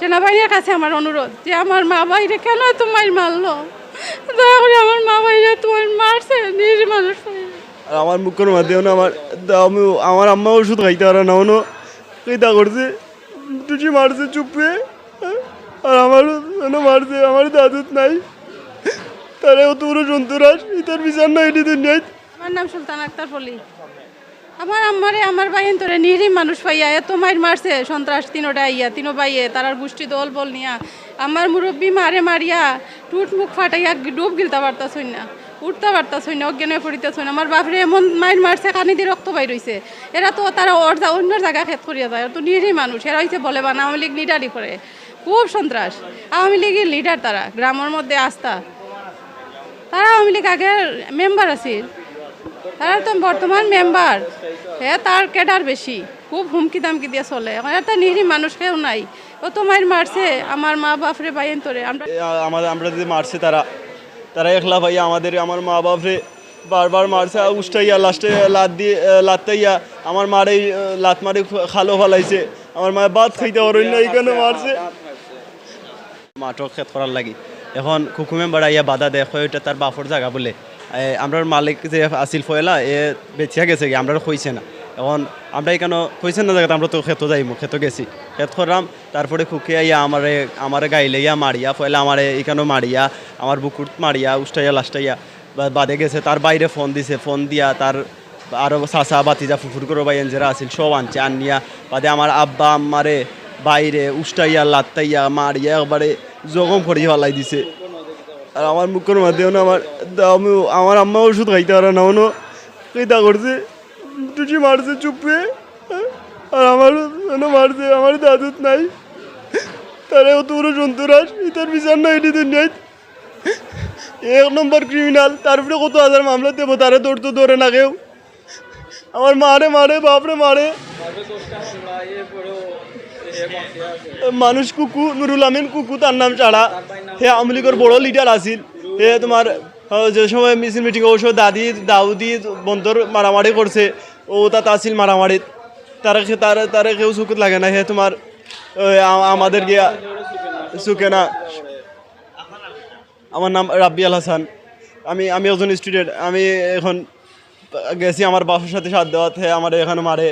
সেনাবাহিনীর কাছে আমার অনুরোধ যে আমার মা বাইরে কেন এত মাইর মারলো? দয়া করে আমার মা বাইরে তোমার মারছে নিজের মানুষ। আর আমার মুখের মাধ্যমে না আমার আমি আমার আম্মা ওষুধ খাইতে পারে না অন্য কেটা করছে টুচি মারছে চুপে আর আমার এনে মারছে আমার দাদুত নাই। তারা অত বড় সন্তরাস ইতার বিচার নাই এটি দুনিয়ায় আমার নাম সুলতান আক্তার পলি আমার আমারে আমার বাইন তোরে নিরি মানুষ পাইয়া, এত মাইর মারছে সন্ত্রাস, তিনোটা আইয়া, তিনো বাইয়ে তারার গোষ্ঠী দল বল নিয়া। আমার মুরব্বী মারে মারিয়া টুট মুখ ফাটাইয়া ডুব গিলতে পারতাছই না, উঠতে পারতাছই না, অজ্ঞান হয়ে পড়িতেছই না। আমার বাপরে এমন মাইর মারছে, কানি দিয়ে রক্ত বাইর হইছে। এরা তো তারা ওর অন্য জায়গা খেত করিয়া যায় তো নিরি মানুষ। এরা হইছে বলে বানা, আওয়ামী লীগ লিডারই করে। খুব সন্ত্রাস। আওয়ামী লীগের লিডার তারা, গ্রামের মধ্যে আস্থা। তারা আওয়ামী লীগ আগের মেম্বার আছিল। তারা তো বর্তমান মেম্বার। হ্যাঁ তার ক্যাডার বেশি। খুব হুমকি দামকি দিয়ে চলে। এখন একটা নিরীহ মানুষ কেউ নাই। ও তো মায়ের মারছে। আমার মা বাপরে বাইন তোরে আমরা আমাদের আমরা যে মারছে তারা তারা একলা ভাইয়া আমাদের আমার মা বাপরে বারবার মারছে। উষ্টাইয়া লাস্টে লাত দিয়ে লাত্তাইয়া আমার মারে লাত মারে খালো ফালাইছে। আমার মায়ের বাদ খাইতে পারেন না এইখানে মারছে। মাঠক খেত করার লাগি। এখন কুকুমে বাড়াইয়া বাধা দেয় হয় ওইটা তার বাফর জায়গা বলে। আমরার মালিক যে আসিল ফয়লা, এ বেচিয়া গেছে কি আমরা কইছে না। এখন আমরা এখানে কইছে না জায়গাতে আমরা তো খেতো যাইমু খেতো গেছি। খেত করলাম তারপরে খুকে আইয়া আমারে আমারে গাইলেইয়া মারিয়া, ফয়লা আমারে এখানেও মারিয়া, আমার বুকুর মারিয়া, উষ্টাইয়া লাস্টাইয়া বাদে গেছে, তার বাইরে ফোন দিছে, ফোন দিয়া তার আরও চাচা, বাতিজা, ফুফুর করে বাইন যারা আছিল, সব আনছে, আনিয়া, বাদে আমার আব্বা, আম্মারে বাইরে উষ্টাইয়া, লাত্তাইয়া, মারিয়া, একবারে জগম করিয়ে ফেলাই দিছে। আর আমার মুখের মাধ্যমে আমার আমি আমার আম্মা ওষুধ খাইতে পারে না অন্য কেতা করছে টুচি মারছে, চুপে। আর আমার অনু মারছে, আমার দাদুত নাই। তারা অত বড় সন্তরাস এটার বিচার নাই, এটি দিন এক নম্বর ক্রিমিনাল তারপরে কত হাজার মামলা দেবো, তারা দৌড় ধরে না কেউ। আমার মারে মারে, বাপরে, মারে। মানুষ কুকু, নুরুল আমিন কুকু, তার নাম ছাড়া। হে আওয়ামী লীগের বড় লিডার আছিল। হে তোমার যে সময় মিছিল মিটিং সময় দাদি, দাউদি, বন্ধর মারামারি করছে, ও তাত আছিল মারামারি তারা তারা তারা কেউ চুকুত লাগে না। হে তোমার আমাদের গিয়া চুকে না। আমার নাম রাব্বিয়াল হাসান। আমি আমি একজন স্টুডেন্ট আমি এখন গেছি আমার বাসার সাথে সাথ দেওয়াতে, আমার এখানে মারে।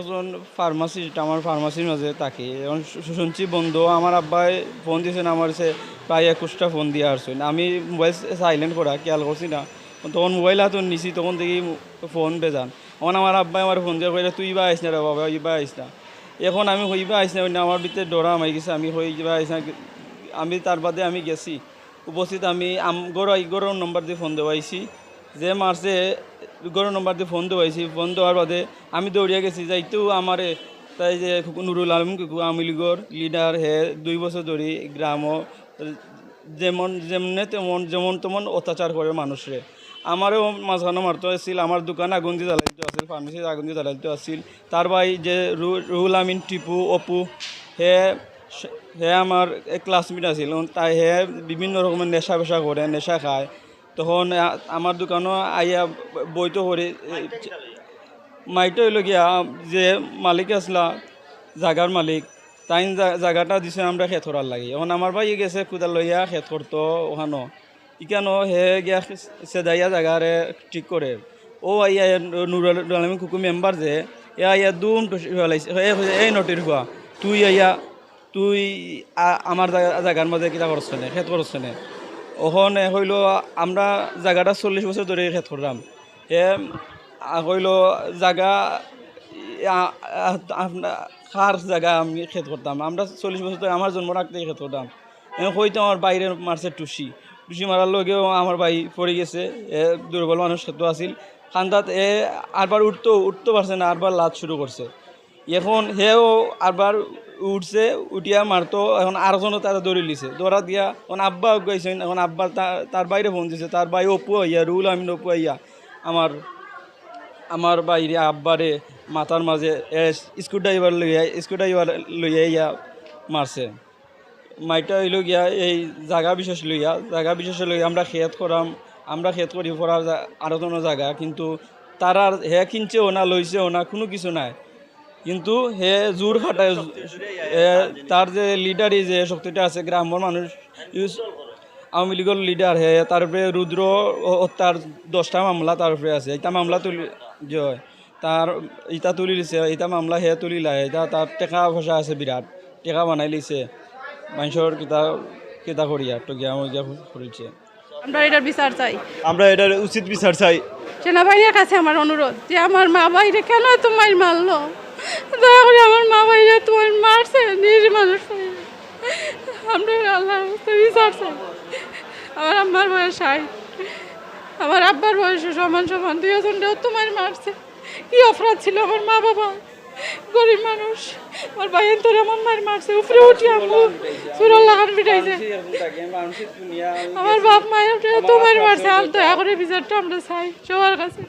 একজন ফার্মাসিস্ট আমার ফার্মাসির মাঝে থাকি। এখন শুনছি বন্ধু, আমার আব্বাই ফোন দিয়েছেন, আমার সে প্রায় একুশটা ফোন দিয়ে আসছেন। আমি মোবাইল সাইলেন্ট করা, খেয়াল করছি না। তখন মোবাইল হাতে নিছি, তখন দেখি ফোন বেজান। এখন আমার আব্বাই আমার ফোন দিয়ে কইলে তুই বা আইস না রে বাবা, ইবা আইস না। এখন আমি হইবা আইস না আমার ভিতরে ডরা মাই গেছে। আমি হইবা আইস না, আমি তার বাদে আমি গেছি। উপস্থিত আমি গড় গড়ের নম্বর দিয়ে ফোন দেওয়াইছি। যে মারছে গড়ের নম্বর দিয়ে ফোন দেওয়াইছি। ফোন দেওয়ার বাদে আমি দৌড়িয়া গেছি যাইতো আমারে তাই যে নুরুল আলম, কুকু লীগর লিডার হে, দুই বছর ধরে গ্রামও যেমন, যেমনে তেমন, যেমন তেমন অত্যাচার করে মানুষরে। আমারও মাঝখানে মারতে আসছিল, আমার দোকান আগুন দিয়ে জ্বালাইতে আসছিল ফার্মেসিতে আগুন দিয়ে জ্বালাইতে আসছিল। তার ভাই যে রুহুল আমিন, টিপু, অপু, হে হে আমার ক্লাসমেট আছিল, তাই হে বিভিন্ন রকমের নেশা পেশা করে, নেশা খায়। তখন আমার দোকানও আইয়া বইতো করে মাইটো হইল গিয়া যে মালিক আসলা, জাগার মালিক তাই জায়গাটা দিছে আমরা খেত করার লাগি। এখন আমার ভাই গেছে কুদাল লইয়া খেত করতো ওখানো। ইকানো হে গিয়া সেদাইয়া জায়গারে ঠিক করে। ও আইয়া নুরুল আলমী কুকু মেম্বার যে, এ আইয়া দুম ফেলাইছে এই নটির হুয়া তুই আইয়া, তুই আমার জাগা- জাগার মধ্যে কিতা করছ নে, খেত করছ নে। ওখানে হইল আমরা জায়গাটা চল্লিশ বছর ধরে খেত করলাম আ- হইল জায়গা খার জায়গা আমি খেত করতাম আমরা চল্লিশ বছর ধরে আমার জন্ম রাখতে খেত করতাম হইতো আমার বাইরে মারছে টুসি। টুসি মারার লগেও আমার ভাই পড়ে গেছে। এ, দুর্বল মানুষ খেত আছিল। খান্দাত এ, আরবার উঠতো উঠতে পারছে না, আরবার লাত শুরু করছে। এখন হেও আরবার উঠছে, উঠিয়া মারতো, এখন আরেকজনও তারা দৌড়ি লিছে দৌড়া দিয়া, এখন আব্বা গাইছেন, এখন আব্বা তার বাইরে ফোন দিছে তার ভাই অপু আইয়া রুল আমিন অপু আইয়া আমার আমার বাইরে আব্বারে মাথার মাঝে স্ক্রু ড্রাইভার লইয়া স্ক্রু ড্রাইভার লইয়া ইয়া মারছে মাইটা হইল গিয়া, এই জায়গা বিশেষ লইয়া জায়গা বিশেষ লইয়া আমরা খেত করাম আমরা খেত করি পড়ার আরও কোনো জায়গা কিন্তু তারা হে কিনছেও না লইছেও না কোনো কিছু নাই। কিন্তু হে জোর খাটায় তার যে লিডারই যে শক্তিটা আছে গ্রামের মানুষ ইউজ আওয়ামী লীগের লিডার হে তারপরে রুদ্র ও- হত্যার দশটা মামলা তার উপরে আছে। এটা মামলা তুলি যে হয়, তার ইটা তুলি দিছে এটা মামলা হে তুলি লাই এটা তার টেকা পয়সা আছে বিরাট টেকা বানাই লিছে। মানুষের কিতা কিতা করিয়া টকিয়া মগিয়া করিছে আমরা এটার বিচার চাই। আমরা এটার উচিত বিচার চাই। সেনাবাহিনীর কাছে আমার অনুরোধ যে আমার মা বাইরে কেন তোমার মারলো দয়া করে আমার মা বাইরে তোমার মারছে, নিজ মানুষ। আমরা রাস্তায় বিচার আমার আম্মার বয়স ষাট। আমার আব্বার বয়স সমান সমান। দুই জনটাও তোমার মারছে। কি অপরাধ ছিল আমার মা বাবা? গরিব মানুষ। আমার ভাইয়ের তোর আমার মার মারছে। উপরে উঠি আমু সুরল লাগান আমার বাপ মায়ের তোমার মারছে। আর দয়া করে বিচারটা আমরা চাই। সবার কাছে।